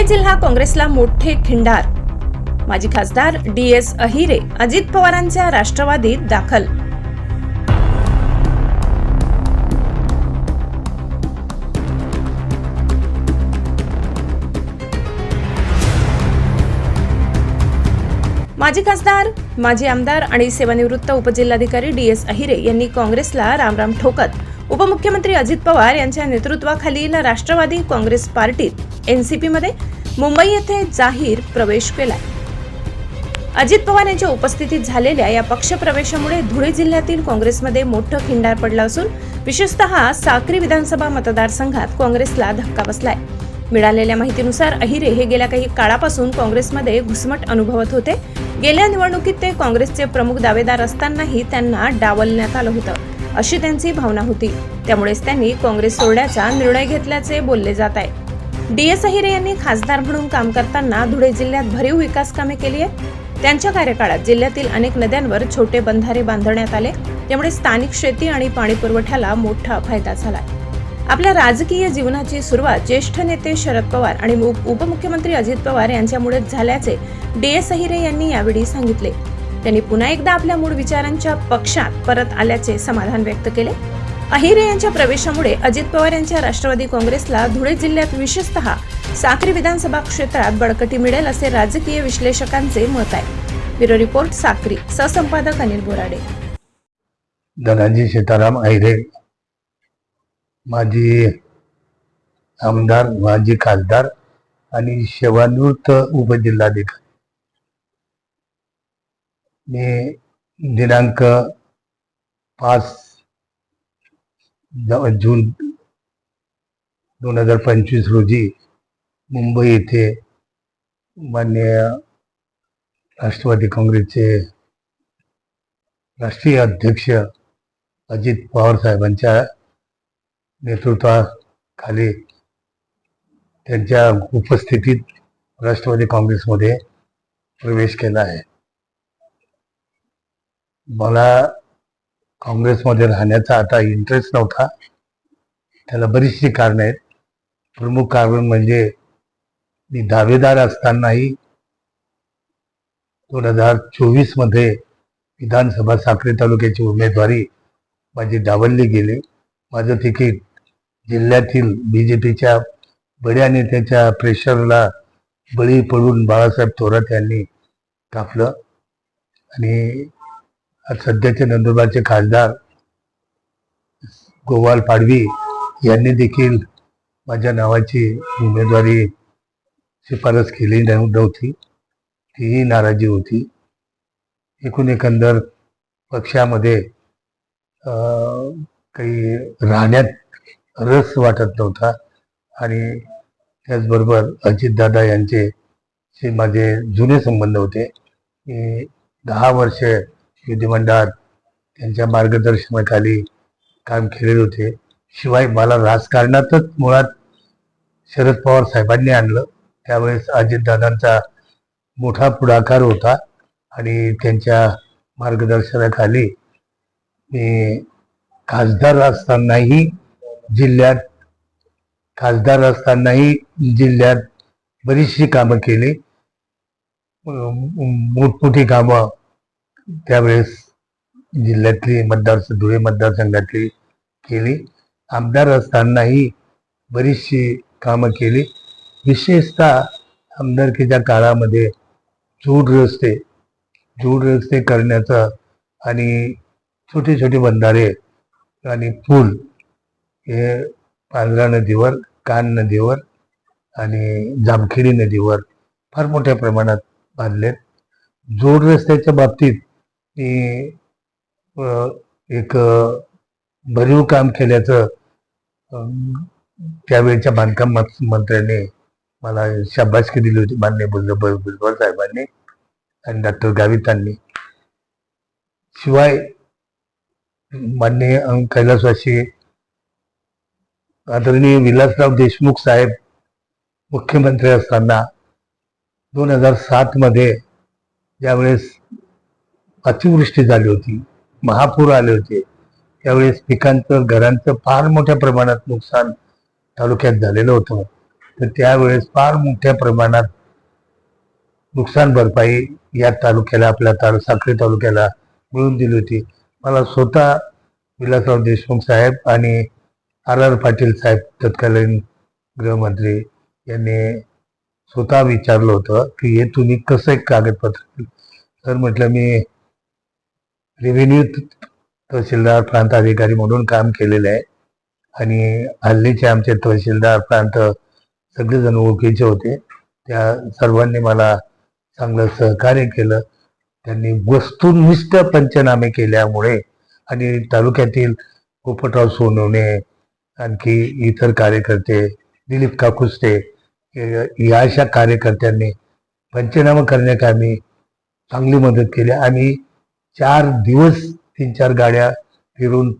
धुळे जिल्हा काँग्रेसला मोठे खिंडार. माजी खासदार डी एस अहिरे अजित पवारांच्या राष्ट्रवादीत दाखल. माजी खासदार माजी आमदार आणि सेवानिवृत्त उपजिल्हाधिकारी डी एस अहिरे यांनी काँग्रेसला रामराम ठोकत. उपमुख्यमंत्री अजित पवार यांच्या नेतृत्वाखालील राष्ट्रवादी काँग्रेस पार्टीत एनसीपीमध्ये मुंबई येथे जाहीर प्रवेश केला अजित पवार यांच्या उपस्थितीत झालेल्या या पक्षप्रवेशामुळे धुळे जिल्ह्यातील काँग्रेसमध्ये मोठं खिंडार पडलं असून विशेषतः साक्री विधानसभा मतदारसंघात काँग्रेसला धक्का बसलाय. मिळालेल्या माहितीनुसार अहिरे हे गेल्या काही काळापासून काँग्रेसमध्ये घुसमट अनुभवत होते. गेल्या निवडणुकीत ते काँग्रेसचे प्रमुख दावेदार असतानाही त्यांना डावलण्यात आलं होतं अशी त्यांची भावना होती. त्यामुळेच त्यांनी काँग्रेस सोडण्याचा निर्णय घेतल्याचे बोलले जात आहे. डी एस अहिरे यांनी खासदार म्हणून काम करताना धुळे जिल्ह्यात भरीव विकास कामे केली आहेत. त्यांच्या कार्यकाळात जिल्ह्यातील अनेक नद्यांवर छोटे बंधारे बांधण्यात आले त्यामुळे स्थानिक शेती आणि पाणी पुरवठ्याला मोठा फायदा झाला आपल्या राजकीय जीवनाची सुरुवात ज्येष्ठ नेते शरद पवार आणि उपमुख्यमंत्री अजित पवार यांच्यामुळेच झाल्याचे डी एस अहिरे यांनी यावेळी सांगितले. त्यांनी पुन्हा एकदा आपल्या मूळ विचारांच्या पक्षात परत आल्याचे समाधान व्यक्त केले. अहिरे यांच्या प्रवेशामुळे अजित पवार यांच्या राष्ट्रवादी काँग्रेसला धुळे जिल्ह्यात विशेषतः साक्री विधानसभा क्षेत्रात बळकटी मिळेल असे राजकीय विश्लेषकांचे मत आहे. Bureau report Sakri. सहसंपादक Anil Borade. Dhanaji Sitaram Ahire माजी आमदार माजी खासदार आणि सेवानिवृत्त उपजिल्हाधिकारी. मी दिनांक पाच जून दोन हजार पंचवीस रोजी मुंबई येथे मान्य राष्ट्रवादी काँग्रेसचे राष्ट्रीय अध्यक्ष अजित पवार साहेबांच्या नेतृत्वाखाली त्यांच्या उपस्थितीत राष्ट्रवादी काँग्रेसमध्ये प्रवेश केला आहे. मला काँग्रेसमध्ये राहण्याचा आता इंटरेस्ट नव्हता. त्याला बरीचशी कारणं आहेत. प्रमुख कारण म्हणजे मी दावेदार असतानाही दोन हजार चोवीसमध्ये विधानसभा साखरे तालुक्याची उमेदवारी माझी डावलली गेली. माझं तिकीट जिल्ह्यातील बी जे पीच्या बड्या नेत्याच्या प्रेशरला बळी पडून बाळासाहेब थोरात यांनी कापलं. आणि आज सध्याचे नंदुरबारचे खासदार गोवाल पाडवी यांनी देखील माझ्या नावाची उमेदवारी शिफारस केली नव्ह- नव्हती. तीही नाराजी होती. एकूण एकंदर पक्षामध्ये काही राहण्यात रस वाटत नव्हता आणि त्याचबरोबर अजितदादा यांचे माझे जुने संबंध होते. मी दहा वर्ष विधिमंडळात त्यांच्या मार्गदर्शनाखाली काम केलेले होते. शिवाय मला राजकारणातच मुळात शरद पवार साहेबांनी आणलं. त्यावेळेस अजितदादांचा मोठा पुढाकार होता आणि त्यांच्या मार्गदर्शनाखाली मी खासदार असतानाही जिल्ह्यात खासदार असतानाही जिल्ह्यात बरीचशी कामं केली. मोठमोठी कामं त्यावेळेस जिल्ह्यातली मतदार धुळे मतदारसंघातली केली. आमदार असतानाही बरीचशी कामं केली. विशेषतः आमदारकीच्या काळामध्ये जोड रस्ते जोड रस्ते करण्याचं आणि छोटे छोटे बंधारे आणि पूल हे पांढरा नदीवर कान नदीवर आणि जामखेडी नदीवर फार मोठ्या प्रमाणात बांधलेत. जोड रस्त्याच्या बाबतीत मी एक भरीव काम केल्याचं त्यावेळच्या बांधकाम मंत्र्यांनी मला शाबासकी दिली होती मान्य भुजबळ भुजबळ साहेबांनी आणि डॉक्टर गावितांनी. शिवाय मान्य अं, कैलासवासी आदरणीय विलासराव देशमुख साहेब मुख्यमंत्री असताना दोन हजार सात मध्ये ज्यावेळेस अतिवृष्टी झाली होती महापूर आले होते. त्यावेळेस पिकांचं घरांचं फार मोठ्या प्रमाणात नुकसान तालुक्यात झालेलं होतं. तर त्यावेळेस फार मोठ्या प्रमाणात नुकसान भरपाई या तालुक्याला आपल्या ताल साक्री तालुक्याला मिळून दिली होती. मला स्वतः विलासराव देशमुख साहेब आणि आर आर पाटील साहेब तत्कालीन गृहमंत्री यांनी स्वतः विचारलं होतं की हे तुम्ही कसं एक कागदपत्र तर म्हटलं मी रेव्हेन्यू तहसीलदार प्रांत अधिकारी म्हणून काम केलेलं आहे. आणि हल्लीचे आमचे तहसीलदार प्रांत सगळेजण ओळखीचे होते. त्या सर्वांनी मला चांगलं सहकार्य केलं. त्यांनी वस्तुनिष्ठ पंचनामे केल्यामुळे आणि तालुक्यातील पोपटराव सोनवणे आणखी इतर कार्यकर्ते दिलीप काकुस्ते या अशा कार्यकर्त्यांनी पंचनामा करण्याकामी चांगली मदत केली. आम्ही चार दिवस तीन चार गाड्या फिरून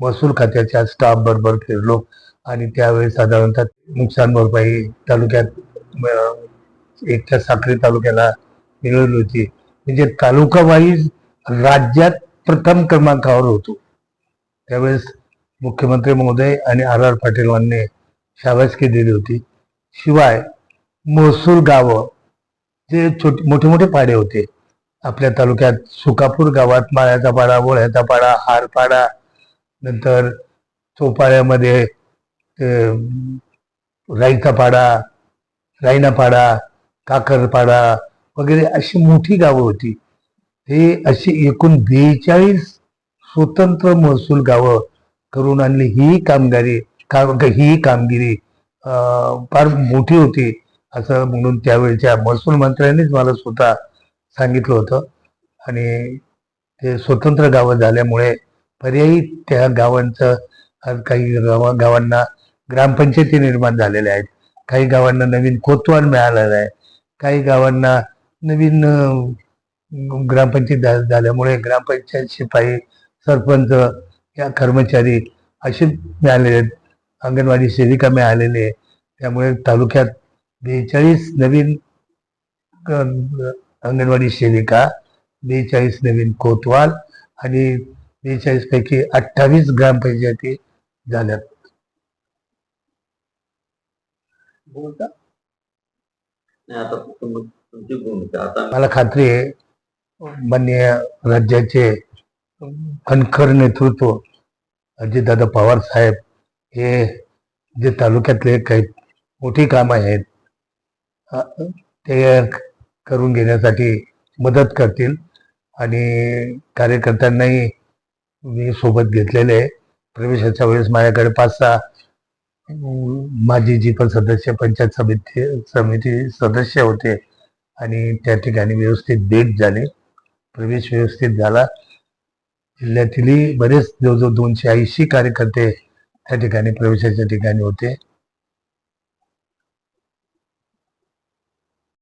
महसूल खात्याच्या स्टाफ बरोबर फिरलो. आणि त्यावेळी साधारणतः नुकसान भरपाई तालुक्यात अं, एकच्या साक्री तालुक्याला मिळवली होती. म्हणजे तालुका वाईज राज्यात प्रथम क्रमांकावर होतो. त्यावेळेस मुख्यमंत्री महोदय आणि आर आर पाटील यांनी शाबासकी दिली होती. शिवाय महसूल गावं जे छोटे मोठे मोठे पाडे होते. आपल्या तालुक्यात सुकापूर गावात माळ्याचा पाडा वळ्याचा पाडा हारपाडा नंतर चोपाळ्यामध्ये राईचा पाडा रायनापाडा काकरपाडा वगैरे अशी मोठी गावं होती. हे अशी एकूण बेचाळीस स्वतंत्र महसूल गावं करून आणली. ही कामगारी काम ही कामगिरी फार मोठी होती. असं म्हणून त्यावेळच्या महसूल मंत्र्यांनीच मला स्वतः सांगितलं होतं. आणि ते स्वतंत्र गावं झाल्यामुळे पर्यायी त्या गावांचं काही गावा गावांना ग्रामपंचायती निर्माण झालेल्या आहेत. काही गावांना नवीन कोतवाल मिळालेला आहे. काही गावांना नवीन ग्रामपंचायत झा- झाल्यामुळे ग्रामपंचायत शिपाई सरपंच या कर्मचारी असे मिळालेले आहेत. अंगणवाडी सेविका मिळालेले आहे. त्यामुळे तालुक्यात बेचाळीस नवीन अंगणवाडी सेविका बेचाळीस नवीन कोतवाल आणि बेचाळीस पैकी अठ्ठावीस ग्रामपंचायती झाल्यात. भूमिका नाही आता तुम- तुमची भूमिका आता मला खात्री आहे माननीय राज्याचे खनखर नेतृत्व अजितदादा पवार साहेब हे जे तालुक्यातले काही मोठी कामं आहेत अ, ते करून घेण्यासाठी मदत करतील. आणि कार्यकर्त्यांनाही मी सोबत घेतलेले आहे. प्रवेशाच्या वेळेस माझ्याकडे पाच सहा माझी जी पण सदस्य पंचायत समिती समिती सदस्य होते आणि त्या ठिकाणी व्यवस्थित भेट झाली. प्रवेश व्यवस्थित झाला. जिल्ह्यातीलही बरेच जवळजवळ दोनशे ऐंशी कार्यकर्ते त्या ठिकाणी प्रवेशाच्या ठिकाणी होते.